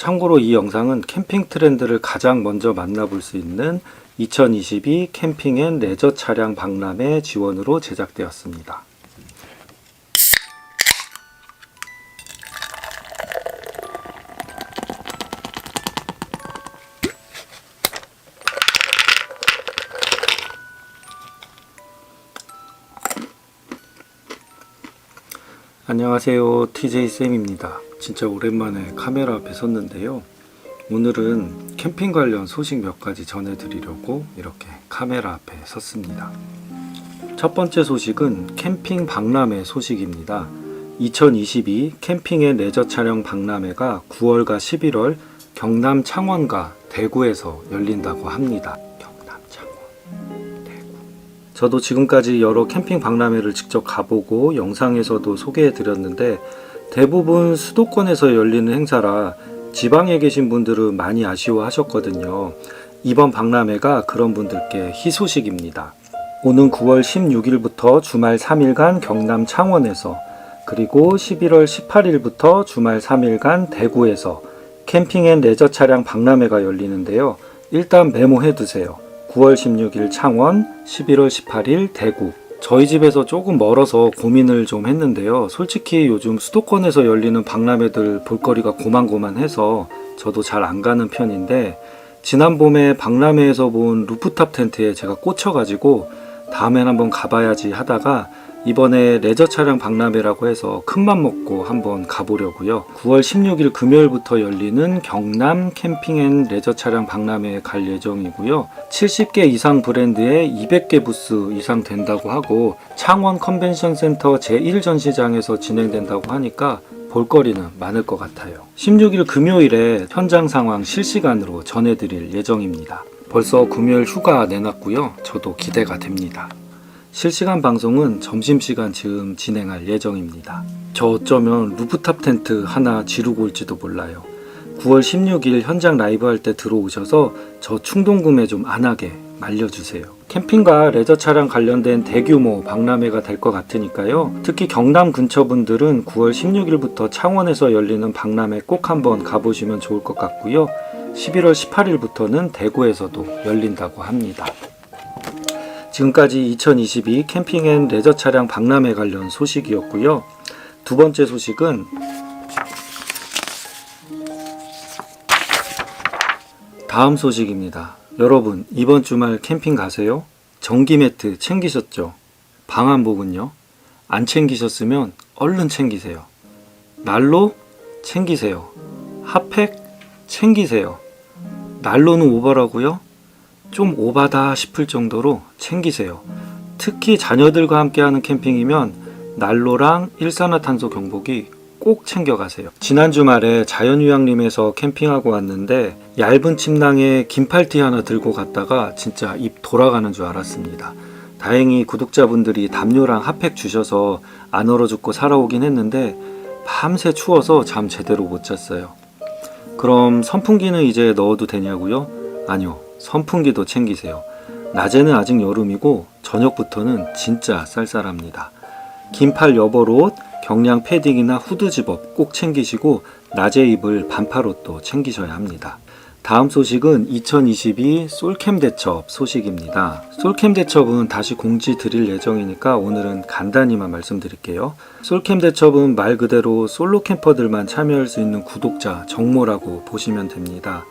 참고로 이 영상은 캠핑 트렌드를 가장 먼저 만나볼 수 있는 2022 캠핑 앤 레저 차량 박람회 지원으로 제작되었습니다. 안녕하세요. TJ쌤입니다. 진짜 오랜만에 카메라 앞에 섰는데요. 오늘은 캠핑 관련 소식 몇 가지 전해드리려고 이렇게 카메라 앞에 섰습니다. 첫 번째 소식은 캠핑 박람회 소식입니다. 2022 캠핑 앤 레저 촬영 박람회가 9월과 11월 경남 창원과 대구에서 열린다고 합니다. 경남 창원, 대구. 저도 지금까지 여러 캠핑 박람회를 직접 가보고 영상에서도 소개해 드렸는데 대부분 수도권에서 열리는 행사라 지방에 계신 분들은 많이 아쉬워하셨거든요. 이번 박람회가 그런 분들께 희소식입니다. 오는 9월 16일부터 주말 3일간 경남 창원에서 그리고 11월 18일부터 주말 3일간 대구에서 캠핑 앤 레저 차량 박람회가 열리는데요. 일단 메모해 두세요. 9월 16일 창원, 11월 18일 대구. 저희 집에서 조금 멀어서 고민을 좀 했는데요. 솔직히 요즘 수도권에서 열리는 박람회들 볼거리가 고만고만해서 저도 잘 안 가는 편인데 지난 봄에 박람회에서 본 루프탑 텐트에 제가 꽂혀가지고 다음엔 한번 가봐야지 하다가 이번에 레저 차량 박람회라고 해서 큰맘 먹고 한번 가보려고요. 9월 16일 금요일부터 열리는 경남 캠핑 앤 레저 차량 박람회에 갈 예정이고요. 70개 이상 브랜드에 200개 부스 이상 된다고 하고 창원 컨벤션 센터 제1전시장에서 진행된다고 하니까 볼거리는 많을 것 같아요. 16일 금요일에 현장 상황 실시간으로 전해드릴 예정입니다. 벌써 금요일 휴가 내놨고요. 저도 기대가 됩니다. 실시간 방송은 점심시간 즈음 진행할 예정입니다. 저 어쩌면 루프탑 텐트 하나 지르고 올지도 몰라요. 9월 16일 현장 라이브 할 때 들어오셔서 저 충동 구매 좀 안 하게 말려주세요. 캠핑과 레저 차량 관련된 대규모 박람회가 될 것 같으니까요. 특히 경남 근처 분들은 9월 16일부터 창원에서 열리는 박람회 꼭 한번 가보시면 좋을 것 같고요. 11월 18일부터는 대구에서도 열린다고 합니다. 지금까지 2022 캠핑 앤 레저 차량 박람회 관련 소식이었고요. 두 번째 소식은 다음 소식입니다. 여러분, 이번 주말 캠핑 가세요? 전기 매트 챙기셨죠? 방한복은요? 안 챙기셨으면 얼른 챙기세요. 난로 챙기세요. 핫팩 챙기세요. 난로는 오버라고요? 좀 오바다 싶을 정도로 챙기세요. 특히 자녀들과 함께하는 캠핑이면 난로랑 일산화탄소 경보기 꼭 챙겨가세요. 지난 주말에 자연휴양림에서 캠핑하고 왔는데 얇은 침낭에 긴팔티 하나 들고 갔다가 진짜 입 돌아가는 줄 알았습니다. 다행히 구독자분들이 담요랑 핫팩 주셔서 안 얼어 죽고 살아오긴 했는데 밤새 추워서 잠 제대로 못 잤어요. 그럼 선풍기는 이제 넣어도 되냐고요? 아니요. 선풍기도 챙기세요. 낮에는 아직 여름이고 저녁부터는 진짜 쌀쌀합니다. 긴팔 여벌옷, 경량 패딩이나 후드 집업 꼭 챙기시고 낮에 입을 반팔 옷도 챙기셔야 합니다. 다음 소식은 2022 솔캠 대첩 소식입니다. 솔캠 대첩은 다시 공지 드릴 예정이니까 오늘은 간단히만 말씀드릴게요. 솔캠 대첩은 말 그대로 솔로 캠퍼들만 참여할 수 있는 구독자 정모라고 보시면 됩니다.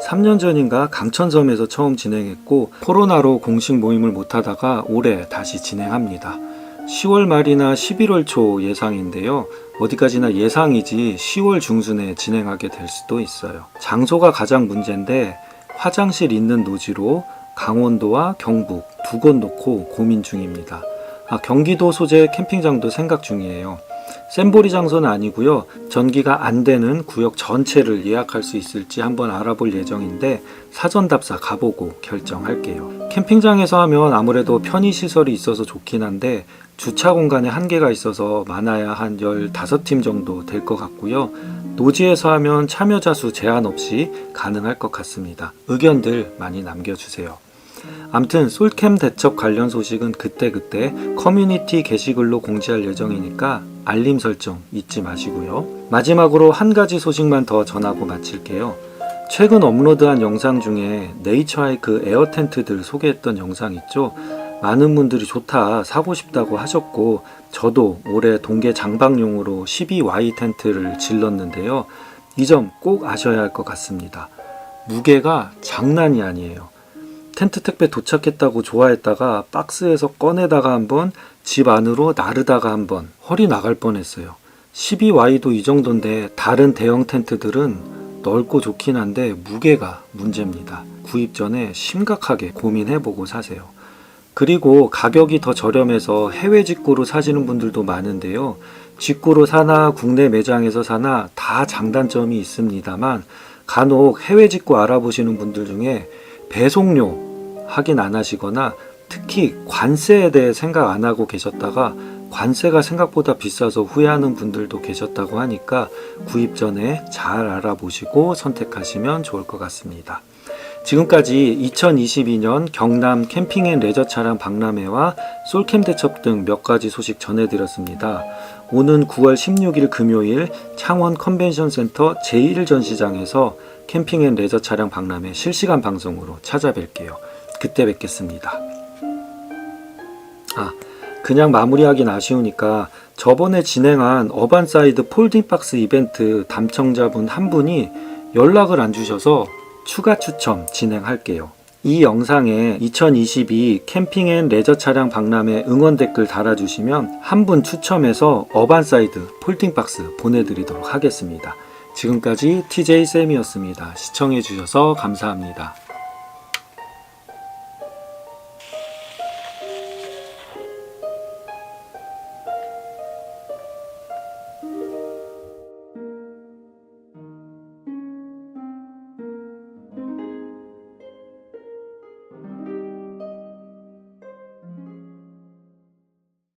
3년 전인가 강천섬에서 처음 진행했고 코로나로 공식 모임을 못하다가 올해 다시 진행합니다. 10월 말이나 11월 초 예상인데요. 어디까지나 예상이지 10월 중순에 진행하게 될 수도 있어요. 장소가 가장 문제인데 화장실 있는 노지로 강원도와 경북 두 곳 놓고 고민 중입니다. 아, 경기도 소재 캠핑장도 생각 중이에요. 샘보리 장소는 아니고요. 전기가 안 되는 구역 전체를 예약할 수 있을지 한번 알아볼 예정인데 사전 답사 가보고 결정할게요. 캠핑장에서 하면 아무래도 편의 시설이 있어서 좋긴 한데 주차 공간에 한계가 있어서 많아야 한 15팀 정도 될 것 같고요. 노지에서 하면 참여자 수 제한 없이 가능할 것 같습니다. 의견들 많이 남겨주세요. 암튼 솔캠 대첩 관련 소식은 그때그때 커뮤니티 게시글로 공지할 예정이니까 알림 설정 잊지 마시고요. 마지막으로 한 가지 소식만 더 전하고 마칠게요. 최근 업로드한 영상 중에 네이처하이크 에어 텐트들 소개했던 영상 있죠? 많은 분들이 좋다, 사고 싶다고 하셨고, 저도 올해 동계 장박용으로 12Y 텐트를 질렀는데요. 이 점 꼭 아셔야 할 것 같습니다. 무게가 장난이 아니에요. 텐트 택배 도착했다고 좋아했다가 박스에서 꺼내다가 한번 집 안으로 나르다가 한번 허리 나갈 뻔했어요. 12Y도 이 정도인데 다른 대형 텐트들은 넓고 좋긴 한데 무게가 문제입니다. 구입 전에 심각하게 고민해보고 사세요. 그리고 가격이 더 저렴해서 해외 직구로 사시는 분들도 많은데요. 직구로 사나 국내 매장에서 사나 다 장단점이 있습니다만 간혹 해외 직구 알아보시는 분들 중에 배송료 확인 안 하시거나 특히 관세에 대해 생각 안 하고 계셨다가 관세가 생각보다 비싸서 후회하는 분들도 계셨다고 하니까 구입 전에 잘 알아보시고 선택하시면 좋을 것 같습니다. 지금까지 2022년 경남 캠핑 앤 레저 차량 박람회와 솔캠 대첩 등 몇 가지 소식 전해드렸습니다. 오는 9월 16일 금요일 창원 컨벤션 센터 제1 전시장에서 캠핑 앤 레저 차량 박람회 실시간 방송으로 찾아뵐게요. 그때 뵙겠습니다. 아, 그냥 마무리하긴 아쉬우니까 저번에 진행한 어반사이드 폴딩박스 이벤트 담청자분 한 분이 연락을 안 주셔서 추가 추첨 진행할게요. 이 영상에 2022 캠핑 앤 레저 차량 박람회 응원 댓글 달아주시면 한 분 추첨해서 어반사이드 폴딩박스 보내드리도록 하겠습니다. 지금까지 TJ 쌤이었습니다. 시청해주셔서 감사합니다.